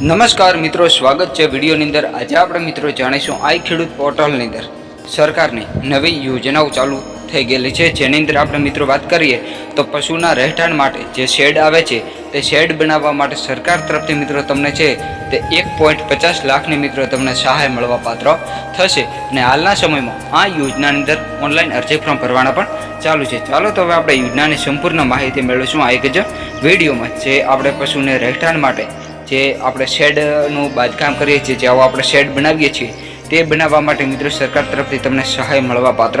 નમસ્કાર મિત્રો, સ્વાગત છે વિડીયોની અંદર. આજે આપણે મિત્રો જાણીશું આઈ ખેડૂત પોર્ટલની અંદર સરકારની નવી યોજનાઓ ચાલુ થઈ ગયેલી છે. જેની અંદર આપણે મિત્રો વાત કરીએ તો પશુના રહેઠાણ માટે જે શેડ આવે છે, તે શેડ બનાવવા માટે સરકાર તરફથી મિત્રો તમને છે તે એક પોઈન્ટ પચાસ લાખની મિત્રો તમને સહાય મળવા પાત્ર થશે. અને હાલના સમયમાં આ યોજનાની અંદર ઓનલાઈન અરજી ફોર્મ ભરવાના પણ ચાલુ છે. ચાલો તો હવે આપણે યોજનાની સંપૂર્ણ માહિતી મેળવીશું આ એક જ વિડીયોમાં, જે આપણે પશુને રહેઠાણ માટે જે આપણે શેડનું બાંધકામ કરીએ છીએ, જે આવો આપણે શેડ બનાવીએ છીએ, તે બનાવવા માટે મિત્રો સરકાર તરફથી તમને સહાય મળવા પાત્ર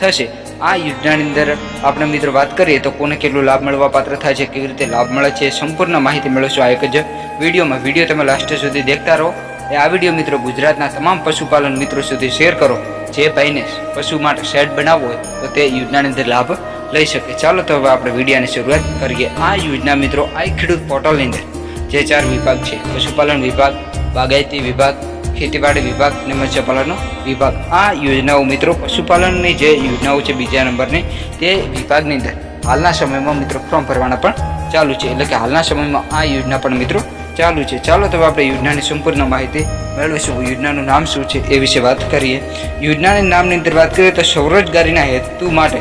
થશે. આ યોજનાની અંદર આપણે મિત્રો વાત કરીએ તો કોને કેટલો લાભ મળવા પાત્ર થાય છે, કેવી રીતે લાભ મળે છે, સંપૂર્ણ માહિતી મેળવશો આ એક જ વિડીયોમાં. વીડિયો તમે લાસ્ટ સુધી દેખતા રહો. એ આ વીડિયો મિત્રો ગુજરાતના તમામ પશુપાલન મિત્રો સુધી શેર કરો. જે ભાઈને પશુ માટે શેડ બનાવવો હોય, તો તે યોજનાની અંદર લાભ લઈ શકે. ચાલો તો હવે આપણે વિડીયાની શરૂઆત કરીએ. આ યોજના મિત્રો આ ખેડૂત પોર્ટલની અંદર. જે ચાર વિભાગ છે, પશુપાલન વિભાગ, બાગાયતી વિભાગ, ખેતીવાડી વિભાગ અને મત્સ્યપાલનનો વિભાગ. આ યોજનાઓ મિત્રો પશુપાલનની જે યોજનાઓ છે બીજા નંબરની, તે વિભાગની અંદર હાલના સમયમાં મિત્રો ફોર્મ ભરવાના પણ ચાલુ છે. એટલે કે હાલના સમયમાં આ યોજના પણ મિત્રો ચાલુ છે. ચાલો તો આપણે યોજનાની સંપૂર્ણ માહિતી મેળવીશું. યોજનાનું નામ શું છે એ વિશે વાત કરીએ. યોજનાની નામની અંદર વાત કરીએ તો સ્વરોજગારીના હેતુ માટે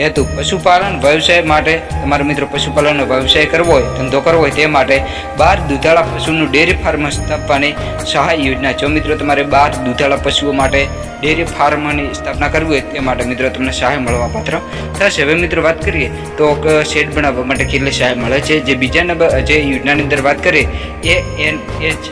હેતુ પશુપાલન, વ્યવસાય માટે તમારો મિત્રો પશુપાલનનો વ્યવસાય કરવો હોય, ધંધો કરવો હોય તે માટે બાર દૂધાળા પશુનું ડેરી ફાર્મ સ્થાપવાની સહાય યોજના જો મિત્રો તમારે બાર દૂધાળા પશુઓ માટે ડેરી ફાર્મની સ્થાપના કરવી હોય તે માટે મિત્રો તમને સહાય મળવા પાત્ર થશે. હવે મિત્રો વાત કરીએ તો શેડ બનાવવા માટે કેટલી સહાય મળે છે. જે બીજા નંબર જે યોજનાની અંદર વાત કરીએ, એ એન એચ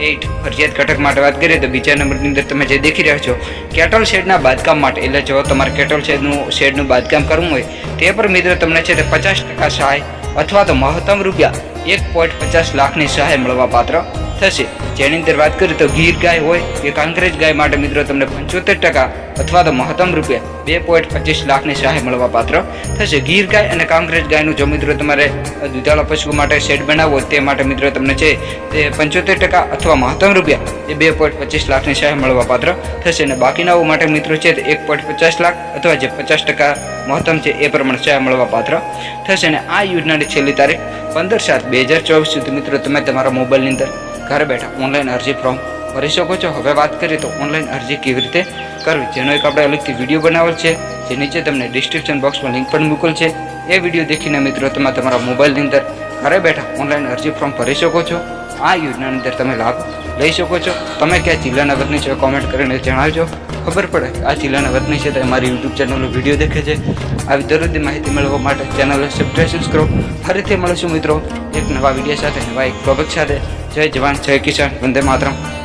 એઇટ ફરજિયાત ઘટક માટે વાત કરીએ તો બીજા નંબરની અંદર તમે જે દેખી રહ્યા છો કેટલ શેડના બાંધકામ માટે. એટલે જો તમારે કેટલ શેડનું શેડનું બાંધકામ કરવું હોય, તે પર મિત્રો તમને છે તે પચાસ ટકા સહાય અથવા તો મહત્તમ રૂપિયા એક પોઈન્ટ પચાસ લાખની સહાય મળવા પાત્ર થશે. જેની અંદર વાત કરીએ તો ગીર ગાય હોય કે કાંકરેજ ગાય માટે મિત્રો તમને પંચોતેર ટકા અથવા તો મહત્તમ રૂપિયા બે પોઈન્ટ પચીસ લાખની સહાય મળવા પાત્ર થશે. ગીર ગાય અને કાંકરેજ ગાયનું જો મિત્રો તમારે દૂધાળા પશુઓ માટે શેડ બનાવવો તે માટે મિત્રો તમને છે તે પંચોતેર ટકા અથવા મહત્તમ રૂપિયા એ બે પોઈન્ટ પચીસ લાખની સહાય મળવા પાત્ર થશે. અને બાકીનાઓ માટે મિત્રો છે તે એક પોઈન્ટ પચાસ લાખ અથવા જે પચાસ ટકા મહત્તમ છે એ પ્રમાણે સહાય મળવા પાત્ર થશે. અને આ યોજનાની છેલ્લી તારીખ પંદર સાત બે હજાર ચોવીસ સુધી મિત્રો તમે તમારા મોબાઈલની અંદર ઘરે બેઠા ઓનલાઈન અરજી ફોર્મ ભરી શકો છો. હવે વાત કરીએ તો ઓનલાઈન અરજી કેવી રીતે કરવી? જેનો એક આપણે અલગથી વીડિયો બનાવેલ છે, જે નીચે તમને ડિસ્ક્રિપ્શન બોક્સમાં લિંક પણ મૂકેલ છે. એ વીડિયો દેખીને મિત્રો, તમે તમારા મોબાઈલની અંદર ઘરે બેઠા ઓનલાઈન અરજી ફોર્મ ભરી શકો છો. આ યોજનાની અંદર તમે લાભ લઈ શકો છો. તમે ક્યાં જિલ્લાના વતની છો કોમેન્ટ કરીને જણાવજો. ખબર પડે આ જિલ્લાના વતની છે તો અમારી યુટ્યુબ ચેનલનો વીડિયો દેખે છે. આવી દરરોજની માહિતી મેળવવા માટે ચેનલ સબસ્ક્રાઈબ કરો ફરીથી મળીશું મિત્રો એક નવા વીડિયો સાથે. નવા એક ટોપિક સાથે. જય જવાન, જય કિસાન. વંદે માતરમ.